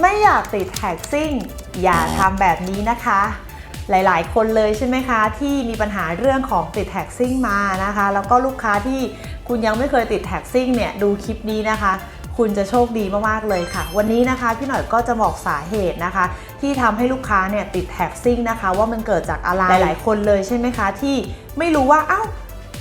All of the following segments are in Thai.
ไม่อยากติดแท็กซิ่ง อย่าทำแบบนี้นะคะ หลายๆ คนเลยใช่ไหมคะ ที่มีปัญหาเรื่องของติดแท็กซิ่งมานะคะ แล้วก็ลูกค้าที่คุณยังไม่เคยติดแท็กซิ่งเนี่ยดูคลิปนี้นะคะ คุณจะโชคดีมากๆเลยค่ะ วันนี้นะคะพี่หน่อยก็จะบอกสาเหตุนะคะ ที่ทำให้ลูกค้าเนี่ยติดแท็กซิ่งนะคะ ว่ามันเกิดจากอะไรหลาย ๆ คนเลยใช่ไหมคะ ที่ไม่รู้ว่าเอ้า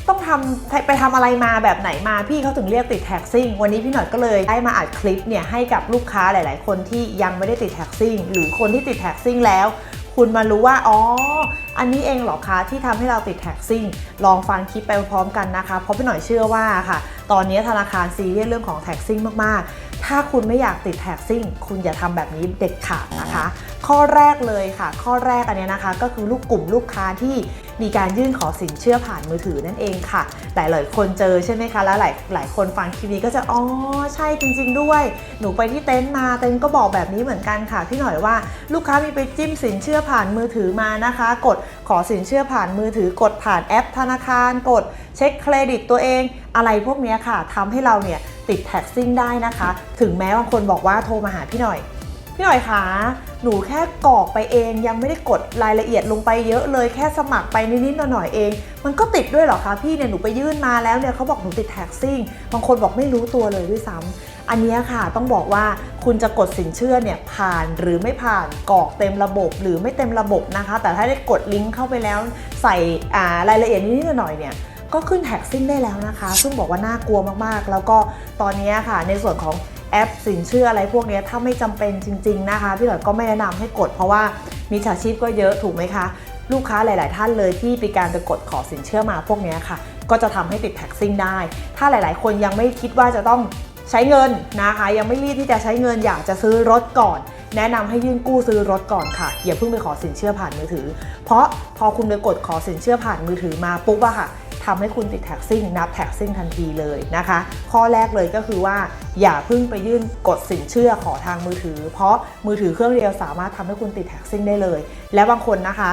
ต้องทำไปทำอะไรมาแบบไหนมาพี่เขาถึงเรียกติดแท็กซิ่ง วันนี้พี่หน่อยก็เลยได้มาอัดคลิปเนี่ยให้กับลูกค้าหลาย ๆ คนที่ยังไม่ได้ติดแท็กซิ่ง หรือคนที่ติดแท็กซิ่งแล้ว คุณมารู้ว่าอ๋ออันนี้เองเหรอคะที่ทำให้เราติดแท็กซิ่ง ลองฟังคลิปไปพร้อมกันนะคะ เพราะพี่หน่อยเชื่อว่าค่ะ ตอนนี้ธนาคารซีเรียสเรื่องของแท็กซิ่งมาก ๆ ถ้าคุณไม่อยากติดแท็กซิ่ง คุณอย่าทำแบบนี้เด็ดขาดนะคะ ข้อแรกเลยค่ะ ข้อแรกอันนี้นะคะ ก็คือลูกกลุ่มลูกค้าที่มีการยื่นขอสินเชื่อผ่านมือถือนั่นเองค่ะหลายหลายคนเจอใช่ไหมคะ แล้วหลายหลายคนฟังคลิปนี้ก็จะ อ๋อ ใช่จริง ๆ ด้วย หนูไปที่เต็นท์มา เต็นท์ก็บอกแบบนี้เหมือนกันค่ะ พี่หน่อยว่าลูกค้ามีไปจิ้มสินเชื่อผ่านมือถือมานะคะ กดขอสินเชื่อผ่านมือถือกดผ่านแอปธนาคาร กดเช็คเครดิตตัวเอง อะไรพวกนี้ค่ะทำให้เราเนี่ย ติดแท็กซิ่งได้นะคะ ถึงแม้บางคนบอกว่าโทรมาหาพี่หน่อย พี่หน่อยคะหนูแค่กรอกไปเอง ยังไม่ได้กดรายละเอียดลงไปเยอะเลยแค่สมัครไปนิดๆหน่อยๆเอง มันก็ติดด้วยเหรอคะพี่เนี่ยหนูไปยื่นมาแล้วเนี่ยเขาบอกหนูติดแท็กซิ่งบางคนบอกไม่รู้ตัวเลยด้วยซ้ำอันนี้ค่ะต้องบอกว่าคุณจะกดสินเชื่อเนี่ยผ่านหรือไม่ผ่านกรอกเต็มระบบหรือไม่เต็มระบบนะคะ แต่ถ้าได้กดลิงก์เข้าไปแล้วใส่รายละเอียดนิดๆหน่อยๆเนี่ย ก็ขึ้นแท็กซิ่งได้แล้วนะคะ ซึ่งบอกว่าน่ากลัวมากๆ แล้วก็ตอนนี้ค่ะ ในส่วนของแอปสินเชื่ออะไรพวกนี้ถ้าไม่จำเป็นจริง ๆนะคะ พี่หน่อยก็ไม่แนะนำให้กด เพราะว่ามีฉาชีพก็เยอะถูกไหมคะ ลูกค้าหลาย ๆ ท่านเลยที่ไปการไปกดขอสินเชื่อมาพวกนี้ค่ะ ก็จะทำให้ติดแท็กซิ่งได้ ถ้าหลาย ๆ คนยังไม่คิดว่าจะต้องใช้เงินนะคะ ยังไม่รีบที่จะใช้เงินอยากจะซื้อรถก่อน แนะนำให้ยื่นกู้ซื้อรถก่อนค่ะ อย่าเพิ่งไปขอสินเชื่อผ่านมือถือ เพราะพอคุณไปกดขอสินเชื่อผ่านมือถือมาปุ๊บอะค่ะ ทำให้คุณติดแท็กซิ่งนับแท็กซิ่งทันทีเลยนะคะ ข้อแรกเลยก็คือว่าอย่าเพิ่งไปยื่นกดสินเชื่อขอทางมือถือ เพราะมือถือเครื่องเดียวสามารถทำให้คุณติดแท็กซิ่งได้เลย และบางคนนะคะ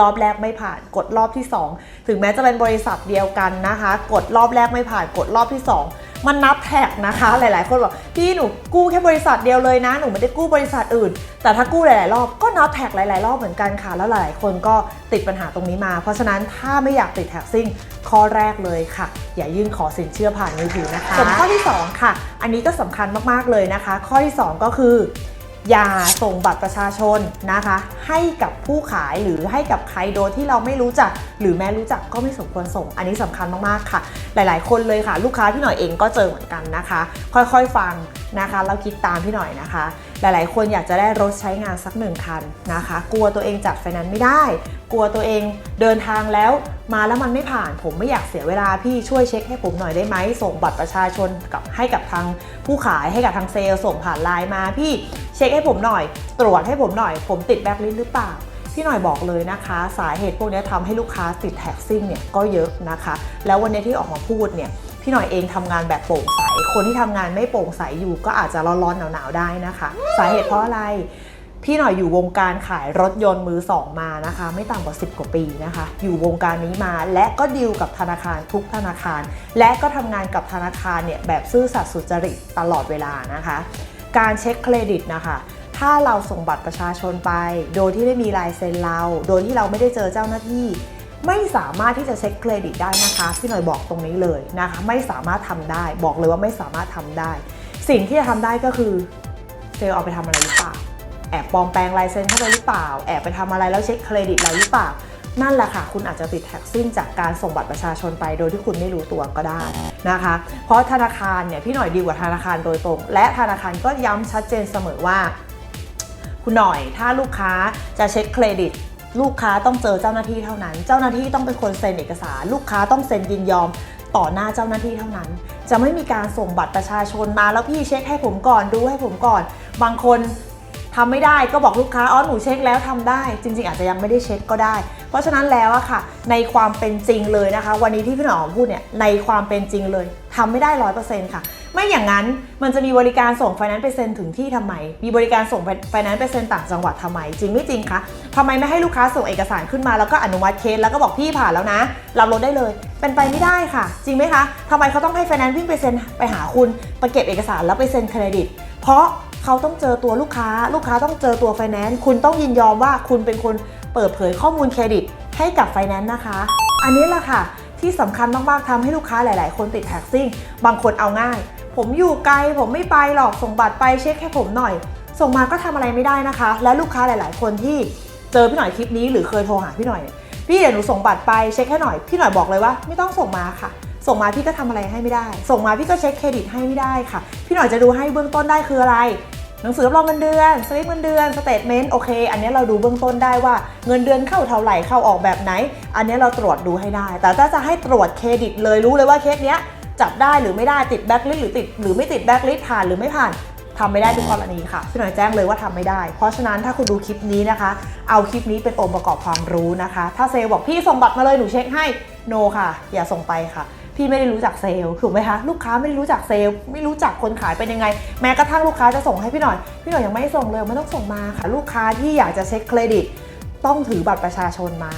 รอบแรกไม่ผ่าน กดรอบที่ 2 ถึงแม้จะเป็นบริษัทเดียวกันนะคะ กดรอบแรกไม่ผ่านกดรอบที่ 2 มันนับแท็กนะคะ หลาย ๆ คนบอกพี่หนูกู้แค่บริษัทเดียวเลยนะหนูไม่ได้กู้บริษัทอื่น แต่ถ้ากู้หลาย ๆ รอบก็นับแท็กหลาย ๆ รอบเหมือนกันค่ะ แล้วหลาย ๆ คนก็ติดปัญหาตรงนี้มา เพราะฉะนั้นถ้าไม่อยากติดแท็กซิ่งข้อแรกเลยค่ะ อย่ายื่นขอสินเชื่อผ่านมือถือนะคะส่วนข้อที่ 2 ค่ะ อันนี้ก็สำคัญมาก ๆ เลยนะคะ ข้อที่ 2 ก็คือ อย่าส่งบัตรประชาชนนะคะ ให้กับผู้ขายหรือให้กับใครโดยที่เราไม่รู้จัก หรือแม้รู้จักก็ไม่สมควรส่ง อันนี้สำคัญมากๆค่ะ หลาย ๆ คนเลยค่ะ ลูกค้าพี่หน่อยเองก็เจอเหมือนกันนะคะ ค่อยๆฟังนะคะ แล้วคิดตามพี่หน่อยนะคะ หลายๆ คนอยากจะได้รถใช้งานสักหนึ่งคันนะคะ กลัวตัวเองจัดไฟนนซ์ไม่ได้ กลัวตัวเองเดินทางแล้วมาแล้วมันไม่ผ่าน ผมไม่อยากเสียเวลาพี่ช่วยเช็คให้ผมหน่อยได้ไหมส่งบัตรประชาชนกับให้กับทางผู้ขายให้กับทางเซลล์ส่งผ่านไลน์มาพี่เช็คให้ผมหน่อย ตรวจให้ผมหน่อย ผมติดแบ็คลิสต์หรือเปล่าพี่หน่อยบอกเลยนะคะ สาเหตุพวกนี้ทำให้ลูกค้าติดแท็กซิ่งเนี่ยก็เยอะนะคะ แล้ววันนี้ที่ออกมาพูดเนี่ย พี่หน่อยเองทำงานแบบโปร่งใส คนที่ทำงานไม่โปร่งใสอยู่ก็อาจจะร้อนๆหนาวๆได้นะคะ สาเหตุเพราะอะไรพี่หน่อยอยู่วงการขายรถยนต์มือสองมานะคะ ไม่ต่ำกว่า 10 กว่าปีนะคะ อยู่วงการนี้มาและก็ดีลกับธนาคารทุกธนาคาร และก็ทำงานกับธนาคารเนี่ยแบบซื่อสัตย์สุจริตตลอดเวลานะคะ การเช็คเครดิตนะคะ ถ้าเราส่งบัตรประชาชนไป โดยที่ไม่มีลายเซ็นเรา โดยที่เราไม่ได้เจอเจ้าหน้าที่ ไม่สามารถที่จะเช็คเครดิตได้นะคะพี่หน่อยบอกตรงนี้เลยนะคะ ไม่สามารถทำได้บอกเลยว่าไม่สามารถทำได้ สิ่งที่จะทำได้ก็คือเซลล์เอาไปทำอะไรหรือเปล่าแอบปลอมแปลงลายเซ็นเข้าไปหรือเปล่า แอบไปทำอะไรแล้วเช็คเครดิตเราหรือเปล่า นั่นแหละค่ะ คุณอาจจะติดแท็กซิ่งจากการส่งบัตรประชาชนไปโดยที่คุณไม่รู้ตัวก็ได้นะคะ เพราะธนาคารเนี่ยพี่หน่อยดีลกับธนาคารโดยตรง และธนาคารก็ย้ำชัดเจนเสมอว่า คุณหน่อยถ้าลูกค้าจะเช็คเครดิต ลูกค้าต้องเจอเจ้าหน้าที่เท่านั้น เจ้าหน้าที่ต้องเป็นคนเซ็นเอกสาร ลูกค้าต้องเซ็นยินยอมต่อหน้าเจ้าหน้าที่เท่านั้น จะไม่มีการส่งบัตรประชาชนมาแล้วพี่เช็คให้ผมก่อนดูให้ผมก่อน บางคนทำไม่ได้ก็บอกลูกค้าอ๋อหนูเช็คแล้วทำได้ จริง ๆ อาจจะยังไม่ได้เช็คก็ได้ เพราะฉะนั้นแล้วอะค่ะ ในความเป็นจริงเลยนะคะ วันนี้ที่พี่หนอมพูดเนี่ยในความเป็นจริงเลยทำไม่ได้ร้อยเปอร์เซ็นต์ค่ะ ไม่อย่างนั้นมันจะมีบริการส่งไฟแนนซ์ไปเซ็นถึงที่ทำไม มีบริการส่งไฟแนนซ์ไปเซ็นต่างจังหวัดทำไม จริงไม่จริงคะทำไมไม่ให้ลูกค้าส่งเอกสารขึ้นมาแล้วก็อนุมัติเคสแล้วก็บอกพี่ผ่านแล้วนะรับรถได้เลย เป็นไปไม่ได้ค่ะ จริงไหมคะทำไมเขาต้องให้ไฟแนนซ์วิ่งไปเซ็นไปหาคุณไปเก็บเอกสารแล้วไปเซ็นเครดิต เพราะเขาต้องเจอตัวลูกค้า ลูกค้าต้องเจอตัวไฟแนนซ์ คุณต้องยินยอมว่าคุณเป็นคน เปิดเผยข้อมูลเครดิตให้กับไฟแนนซ์นะคะ อันนี้แหละค่ะ ที่สำคัญมากๆทำให้ลูกค้าหลาย ๆ คนติดแท็กซิ่ง บางคนเอาง่าย ผมอยู่ไกลผมไม่ไปหรอกส่งบัตรไปเช็คให้ผมหน่อย ส่งมาก็ทำอะไรไม่ได้นะคะ และลูกค้าหลาย ๆ คนที่เจอพี่หน่อยคลิปนี้หรือเคยโทรหาพี่หน่อย พี่เดี๋ยวหนูส่งบัตรไปเช็คให้หน่อยพี่หน่อยบอกเลยว่า ไม่ต้องส่งมาค่ะ ส่งมาพี่ก็ทำอะไรให้ไม่ได้ ส่งมาพี่ก็เช็คเครดิตให้ไม่ได้ค่ะ พี่หน่อยจะดูให้เบื้องต้นได้คืออะไร หนังสือรับรองเงินเดือนสลิปเงินเดือนสเตทเมนต์โอเค อันนี้เราดูเบื้องต้นได้ว่าเงินเดือนเข้าเท่าไหร่เข้าออกแบบไหน อันนี้เราตรวจดูให้ได้ แต่ถ้าจะให้ตรวจเครดิตเลยรู้เลยว่าเคสเนี้ยจับได้หรือไม่ได้ติดแบ็คลิสหรือติดหรือไม่ติดแบ็คลิสผ่านหรือไม่ผ่านทำไม่ได้ทุกกรณีค่ะพี่หน่อยแจ้งเลยว่าทำไม่ได้ เพราะฉะนั้นถ้าคุณดูคลิปนี้นะคะ เอาคลิปนี้เป็นองค์ประกอบความรู้นะคะ ถ้าเซลล์บอกพี่ส่งบัตรมาเลยหนูเช็คให้โนค่ะ อย่าส่งไปค่ะ พี่ไม่ได้รู้จักเซลล์ถูกไหมคะลูกค้าไม่ได้รู้จักเซลล์ไม่รู้จักคนขายเป็นยังไง แม้กระทั่งลูกค้าจะส่งให้พี่หน่อย พี่หน่อยยังไม่ส่งเลยไม่ต้องส่งมาค่ะ ลูกค้าที่อยากจะเช็คเครดิต ต้องถือบัตรประชาชนมา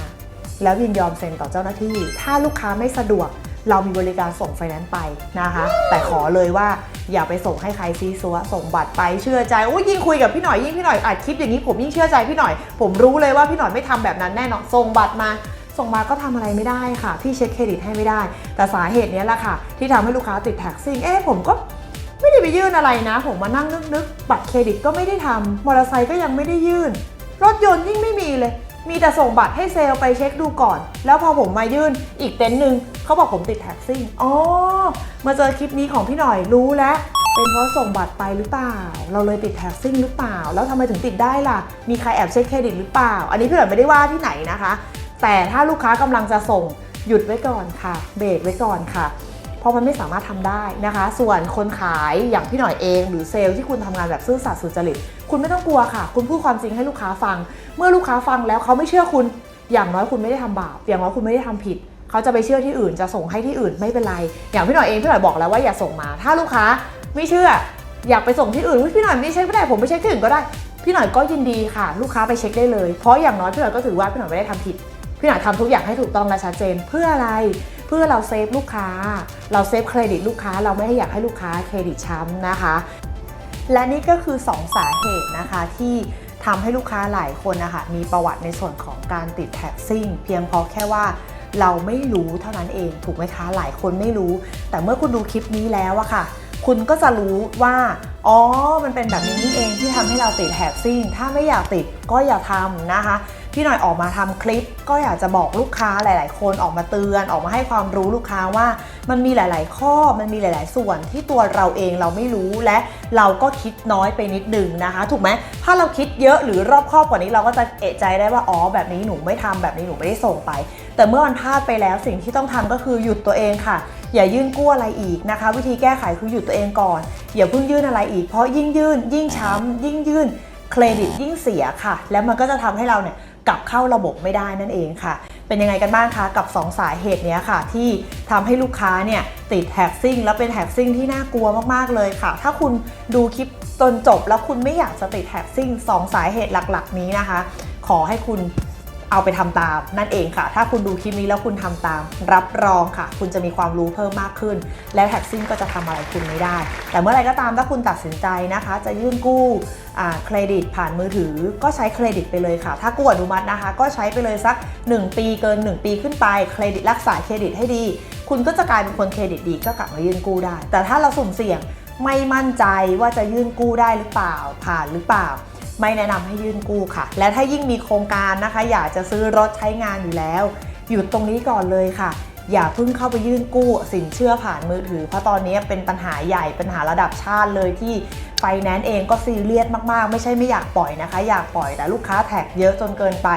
แล้วยินยอมเซ็นต่อเจ้าหน้าที่ ถ้าลูกค้าไม่สะดวก เรามีบริการส่งไฟแนนซ์ไปนะคะ แต่ขอเลยว่าอย่าไปส่งให้ใครซีซัวส่งบัตรไปเชื่อใจโอ้ยยิ่งคุยกับพี่หน่อยยิ่งพี่หน่อยอัดคลิปอย่างนี้ผมยิ่งเชื่อใจพี่หน่อย ผมรู้เลยว่าพี่หน่อยไม่ทำแบบนั้นแน่นอนส่งบัตรมา ส่งมาก็ทำอะไรไม่ได้ค่ะ พี่เช็คเครดิตให้ไม่ได้ แต่สาเหตุนี้แหละค่ะ ที่ทำให้ลูกค้าติดแท็กซิ่งเอ๊ะผมก็ไม่ได้ไปยื่นอะไรนะ ผมมานั่งนึกๆบัตรเครดิตก็ไม่ได้ทำมอเตอร์ไซค์ก็ยังไม่ได้ยื่น รถยนต์ยิ่งไม่มีเลย มีแต่ส่งบัตรให้เซลล์ไปเช็คดูก่อน แล้วพอผมมายื่นอีกเต็นท์หนึ่งเขาบอกผมติดแท็กซิ่งอ๋อมาเจอคลิปนี้ของพี่หน่อยรู้แล้วเป็นเพราะส่งบัตรไปหรือเปล่า เราเลยติดแท็กซิ่งหรือเปล่า แล้วทำไมถึงติดได้ล่ะ มีใครแอบเช็คเครดิตหรือเปล่า อันนี้พี่หน่อยไม่ได้ว่าที่ไหนนะคะ แต่ถ้าลูกค้ากำลังจะส่งหยุดไว้ก่อนค่ะ เบรกไว้ก่อนค่ะ เพราะมันไม่สามารถทำได้นะคะ ส่วนคนขายอย่างพี่หน่อยเอง หรือเซลล์ที่คุณทำงานแบบซื่อสัตย์สุจริต คุณไม่ต้องกลัวค่ะ คุณพูดความจริงให้ลูกค้าฟัง เมื่อลูกค้าฟังแล้วเขาไม่เชื่อคุณ อย่างน้อยคุณไม่ได้ทำบาป อย่างน้อยคุณไม่ได้ทำผิด เขาจะไปเชื่อที่อื่น จะส่งให้ที่อื่นไม่เป็นไร อย่างพี่หน่อยเองพี่หน่อยบอกแล้วว่าอย่าส่งมา ถ้าลูกค้าไม่เชื่ออยากไปส่งที่อื่นพี่หน่อยไม่เช็คไม่ได้ผมไปเช็คที่อื่นก็ได้ พี่หน่อยก็ยินดีค่ะ ลูกค้าไปเช็คได้เลย เพราะอย่างน้อยพี่หน่อยก็ถือว่าพี่หน่อยไม่ได้ทำผิด พี่หน่อยทำทุกอย่างให้ถูกต้องและชัดเจน เพื่ออะไรเพื่อเราเซฟลูกค้า เราเซฟเครดิตลูกค้า เราไม่ให้อยากให้ลูกค้าเครดิตช้ำนะคะ และนี่ก็คือ 2 สาเหตุนะคะที่ทำให้ลูกค้าหลายคนนะคะมีประวัติในส่วนของการติดแท็กซิ่ง เพียงเพราะแค่ว่าเราไม่รู้เท่านั้นเอง ถูกไหมคะหลายคนไม่รู้ แต่เมื่อคุณดูคลิปนี้แล้วอะค่ะ คุณก็จะรู้ว่า อ๋อ มันเป็นแบบนี้นี่เองที่ทำให้เราติดแท็กซิ่ง ถ้าไม่อยากติดก็อย่าทำนะคะ พี่หน่อยออกมาทำคลิป ก็อยากจะบอกลูกค้าหลาย ๆ คนออกมาเตือนออกมาให้ความรู้ลูกค้าว่า มันมีหลาย ๆ ข้อมันมีหลาย ๆ ส่วนที่ตัวเราเองเราไม่รู้และเราก็คิดน้อยไปนิดหนึ่งนะคะ ถูกไหมถ้าเราคิดเยอะหรือรอบครอบกว่านี้เราก็จะเอะใจได้ว่าอ๋อแบบนี้หนูไม่ทำแบบนี้หนูไม่ได้ส่งไป แต่เมื่อมันพลาดไปแล้วสิ่งที่ต้องทำก็คือหยุดตัวเองค่ะอย่ายื่นกู้อะไรอีกนะคะ วิธีแก้ไขคือหยุดตัวเองก่อน อย่าเพิ่งยื่นอะไรอีกเพราะยิ่งยื่นยิ่งช้ำยิ่งยื่น เครดิตยิ่งเสียค่ะ แล้วมันก็จะทำให้เราเนี่ยกลับเข้าระบบไม่ได้นั่นเองค่ะ เป็นยังไงกันบ้างคะกับ 2 สาเหตุนี้ค่ะ ที่ทำให้ลูกค้าเนี่ยติดแท็กซิ่งแล้วเป็นแท็กซิ่งที่น่ากลัวมากๆเลยค่ะ ถ้าคุณดูคลิปจนจบแล้วคุณไม่อยากจะติดแท็กซิ่งสองสาเหตุหลักๆ นี้นะคะ ขอให้คุณ เอาไปทำตามนั่นเองค่ะ ถ้าคุณดูคลิปนี้แล้วคุณทำตาม รับรองค่ะ คุณจะมีความรู้เพิ่มมากขึ้น แล้วแท็กซิ่งก็จะทำอะไรคุณไม่ได้ แต่เมื่อไรก็ตามถ้าคุณตัดสินใจนะคะ จะยื่นกู้เครดิตผ่านมือถือ ก็ใช้เครดิตไปเลยค่ะ ถ้ากู้อนุมัตินะคะ ก็ใช้ไปเลยสัก 1 ปีเกิน 1 ปีขึ้นไปเครดิตรักษาเครดิตให้ดี คุณก็จะกลายเป็นคนเครดิตดีก็กลับมายื่นกู้ได้ แต่ถ้าเราสุ่มเสี่ยงไม่มั่นใจว่าจะยื่นกู้ได้หรือเปล่า ผ่านหรือเปล่า ไม่แนะนำให้ยื่นกู้ค่ะ และถ้ายิ่งมีโครงการนะคะ อยากจะซื้อรถใช้งานอยู่แล้ว หยุดตรงนี้ก่อนเลยค่ะ อย่าเพิ่งเข้าไปยื่นกู้สินเชื่อผ่านมือถือ เพราะตอนนี้เป็นปัญหาใหญ่ปัญหาระดับชาติเลยที่ไฟแนนซ์เองก็ซีเรียสมากๆ ไม่ใช่ไม่อยากปล่อยนะคะ อยากปล่อยแต่ลูกค้าแท็กเยอะจนเกินไป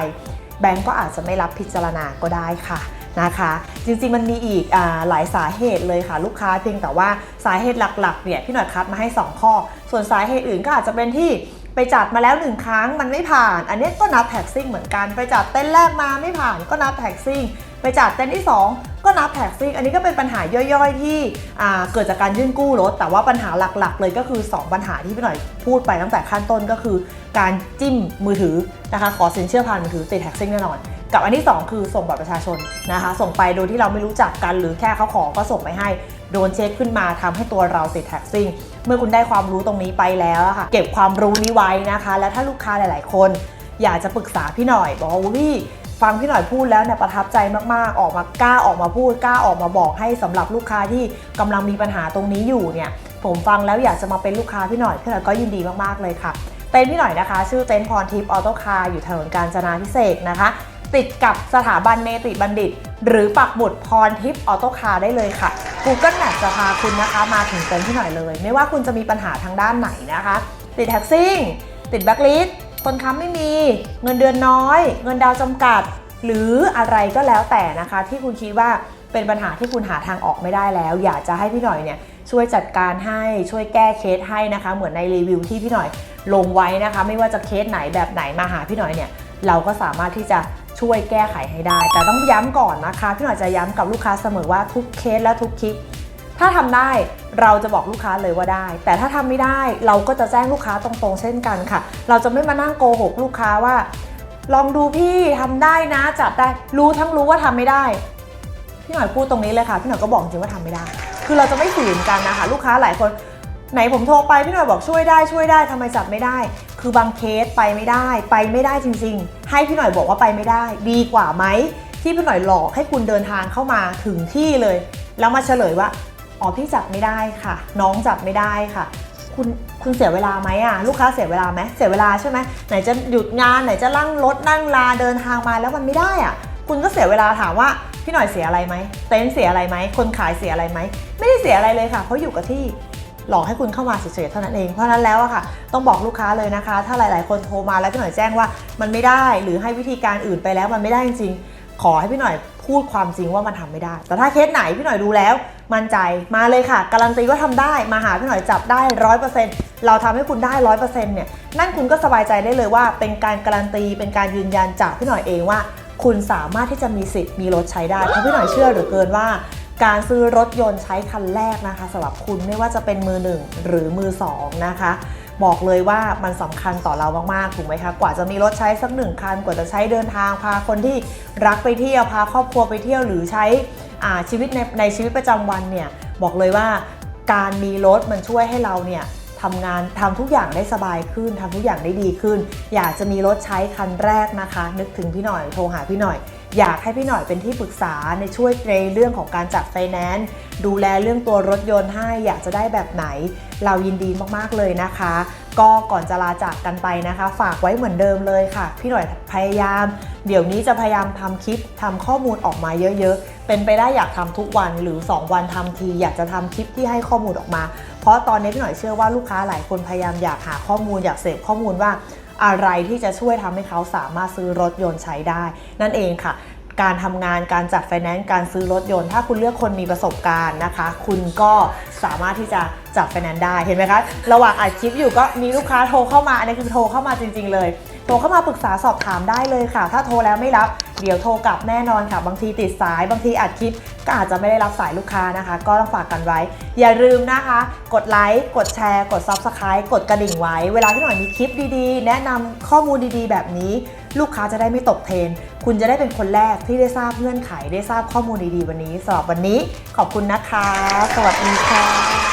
แบงก์ก็อาจจะไม่รับพิจารณาก็ได้ค่ะนะคะจริงๆมันมีอีกอหลายสาเหตุเลยค่ะ ลูกค้าเพียงแต่ว่าสาเหตุหลักๆเนี่ยพี่หน่อยคัดมาให้ 2 ข้อ ส่วนสาเหตุอื่นก็อาจจะเป็นที่ ไปจัดมาแล้วหนึ่งครั้งมันไม่ผ่าน อันนี้ก็นับแท็กซิ่งเหมือนกัน ไปจัดเต้นแรกมาไม่ผ่านก็นับแท็กซิ่งไปจัดเต้นที่ 2 ก็นับแท็กซิ่งอันนี้ก็เป็นปัญหาย่อยๆ ที่เกิดจากการยื่นกู้รถ แต่ว่าปัญหาหลักๆ เลยก็คือ 2 ปัญหาที่พี่หน่อยพูดไปตั้งแต่ขั้นต้นก็คือ การจิ้มมือถือนะคะขอสินเชื่อผ่านมือถือติดแท็กซิ่งแน่นอน กับอันที่ 2 คือส่งบัตรประชาชนนะคะส่งไปโดยที่เราไม่รู้จักกันหรือแค่เขาขอก็ส่งไปให้ โดนเช็คขึ้นมาทำให้ตัวเราติดแท็กซิ่ง เมื่อคุณได้ความรู้ตรงนี้ไปแล้วค่ะ เก็บความรู้นี้ไว้นะคะ แล้วถ้าลูกค้าหลาย ๆ คน อยากจะปรึกษาพี่หน่อยบอกว่าพี่ฟังพี่หน่อยพูดแล้วเนี่ยประทับใจมากๆ ออกมากล้าออกมาพูดกล้าออกมาบอกให้สำหรับลูกค้าที่กำลังมีปัญหาตรงนี้อยู่เนี่ย ผมฟังแล้วอยากจะมาเป็นลูกค้าพี่หน่อยพี่หน่อยก็ยินดีมากๆเลยค่ะ เต็นพี่หน่อยนะคะ ชื่อเต็นพรทิพย์ออโต้คาร์อยู่ถนนกาญจนาพิเศษนะคะ ติดกับสถาบันเนติบัณฑิต หรือปักหมุดพรทิพออโต้คาร์ได้เลยค่ะ Google Map จะพาคุณนะคะมาถึงเต็นท์พี่หน่อยเลย ไม่ว่าคุณจะมีปัญหาทางด้านไหนนะคะ ติดแท็กซิ่งติดแบ็คลิสคนค้ำไม่มี เงินเดือนน้อย เงินดาวจำกัด หรืออะไรก็แล้วแต่นะคะ ที่คุณคิดว่าเป็นปัญหาที่คุณหาทางออกไม่ได้แล้ว อยากจะให้พี่หน่อยเนี่ยช่วยจัดการให้ช่วยแก้เคสให้นะคะ เหมือนในรีวิวที่พี่หน่อยลงไว้นะคะ ไม่ว่าจะเคสไหนแบบไหนมาหาพี่หน่อยเนี่ย เราก็สามารถที่จะช่วยแก้ไขให้ได้ แต่ต้องย้ำก่อนนะคะพี่หน่อยจะย้ำกับลูกค้าเสมอว่าทุกเคสและทุกคลิปถ้าทำได้เราจะบอกลูกค้าเลยว่าได้ แต่ถ้าทำไม่ได้เราก็จะแจ้งลูกค้าตรงๆ เช่นกันค่ะ เราจะไม่มานั่งโกหกลูกค้าว่า ลองดูพี่ทำได้นะจัดได้รู้ทั้งรู้ว่าทำไม่ได้ พี่หน่อยพูดตรงนี้เลยค่ะ พี่หน่อยก็บอกจริงว่าทำไม่ได้ คือเราจะไม่ฝืนกันนะคะลูกค้าหลายคน ไหนผมโทรไปพี่หน่อยบอกช่วยได้ช่วยได้ทำไมจัดไม่ได้ คือบางเคสไปไม่ได้ ไปไม่ได้จริง ๆ ให้พี่หน่อยบอกว่าไปไม่ได้ ดีกว่าไหมที่พี่หน่อยหลอกให้คุณเดินทางเข้ามาถึงที่เลย แล้วมาเฉลยว่าอ๋อพี่จัดไม่ได้ค่ะ น้องจัดไม่ได้ค่ะ คุณคุณเสียเวลาไหมอะลูกค้าเสียเวลาไหมเสียเวลาใช่ไหมไหนจะหยุดงานไหนจะนั่งรถนั่งลาเดินทางมาแล้วมันไม่ได้อะคุณก็เสียเวลาถามว่าพี่หน่อยเสียอะไรไหมเต็นท์เสียอะไรไหมคนขายเสียอะไรไหมไม่ได้เสียอะไรเลยค่ะเพราะอยู่กับที่ หลอกให้คุณเข้ามาเฉยๆเท่านั้นเอง เพราะนั้นแล้วอะค่ะ ต้องบอกลูกค้าเลยนะคะ ถ้าหลาย ๆ คนโทรมาแล้วพี่หน่อยแจ้งว่ามันไม่ได้หรือให้วิธีการอื่นไปแล้วมันไม่ได้จริงๆขอให้พี่หน่อยพูดความจริงว่ามันทำไม่ได้ แต่ถ้าเคสไหนพี่หน่อยดูแล้ว มั่นใจมาเลยค่ะ การันตีว่าทำได้มาหาพี่หน่อยจับได้ร้อยเปอร์เซ็นต์เราทำให้คุณได้ร้อยเปอร์เซ็นต์เนี่ยนั่นคุณก็สบายใจได้เลยว่า เป็นการการันตีเป็นการยืนยันจากพี่หน่อยเองว่า คุณสามารถที่จะมีสิทธิ์มีรถใช้ได้เพราะพี่หน่อยเชื่อเหลือเกินว่า การซื้อรถยนต์ใช้คันแรกนะคะสำหรับคุณไม่ว่าจะเป็นมือหนึ่งหรือมือสองนะคะบอกเลยว่ามันสำคัญต่อเรามาก ๆ ถูกไหมคะ กว่าจะมีรถใช้สักหนึ่งคัน กว่าจะใช้เดินทาง พาคนที่รักไปเที่ยว พาครอบครัวไปเที่ยวหรือใช้ชีวิตในในชีวิตประจำวันเนี่ย บอกเลยว่าการมีรถมันช่วยให้เราเนี่ยทำงานทำทุกอย่างได้สบายขึ้นทำทุกอย่างได้ดีขึ้น อยากจะมีรถใช้คันแรกนะคะ นึกถึงพี่หน่อยโทรหาพี่หน่อย อยากให้พี่หน่อยเป็นที่ปรึกษาในช่วยในเรื่องของการจัดไฟแนนซ์ดูแลเรื่องตัวรถยนต์ให้อยากจะได้แบบไหน เรายินดีมากๆเลยนะคะ ก็ก่อนจะลาจากกันไปนะคะ ฝากไว้เหมือนเดิมเลยค่ะ พี่หน่อยพยายาม เดี๋ยวนี้จะพยายามทำคลิปทำข้อมูลออกมาเยอะ ๆ เป็นไปได้อยากทำทุกวันหรือ 2 วันทำที อยากจะทำคลิปที่ให้ข้อมูลออกมา เพราะตอนนี้พี่หน่อยเชื่อว่าลูกค้าหลายคนพยายามอยากหาข้อมูลอยากเสพข้อมูลว่า อะไรที่จะช่วยทำให้เขาสามารถซื้อรถยนต์ใช้ได้ นั่นเองค่ะการทำงานการจัดไฟแนนซ์การซื้อรถยนต์ ถ้าคุณเลือกคนมีประสบการณ์นะคะ คุณก็สามารถที่จะจัดไฟแนนซ์ได้เห็นไหมคะ ระหว่างอัดคลิปอยู่ก็มีลูกค้าโทรเข้ามา อันนี้คือโทรเข้ามาจริง ๆ เลย โทรเข้ามาปรึกษาสอบถามได้เลยค่ะ ถ้าโทรแล้วไม่รับ เดี๋ยวโทรกลับแน่นอนค่ะ บางทีติดสาย บางทีอัดคลิปก็อาจจะไม่ได้รับสายลูกค้านะคะ ก็ต้องฝากกันไว้ อย่าลืมนะคะ กดไลค์กดแชร์ กด Subscribe กดกระดิ่งไว้ เวลาที่หน่อยมีคลิปดีๆ แนะนำข้อมูลดีๆ แบบนี้ ลูกค้าจะได้ไม่ตกเทรนคุณจะได้เป็นคนแรกที่ได้ทราบเงื่อนไขได้ทราบข้อมูลดีๆวันนี้สำหรับวันนี้ขอบคุณนะคะ สวัสดีค่ะ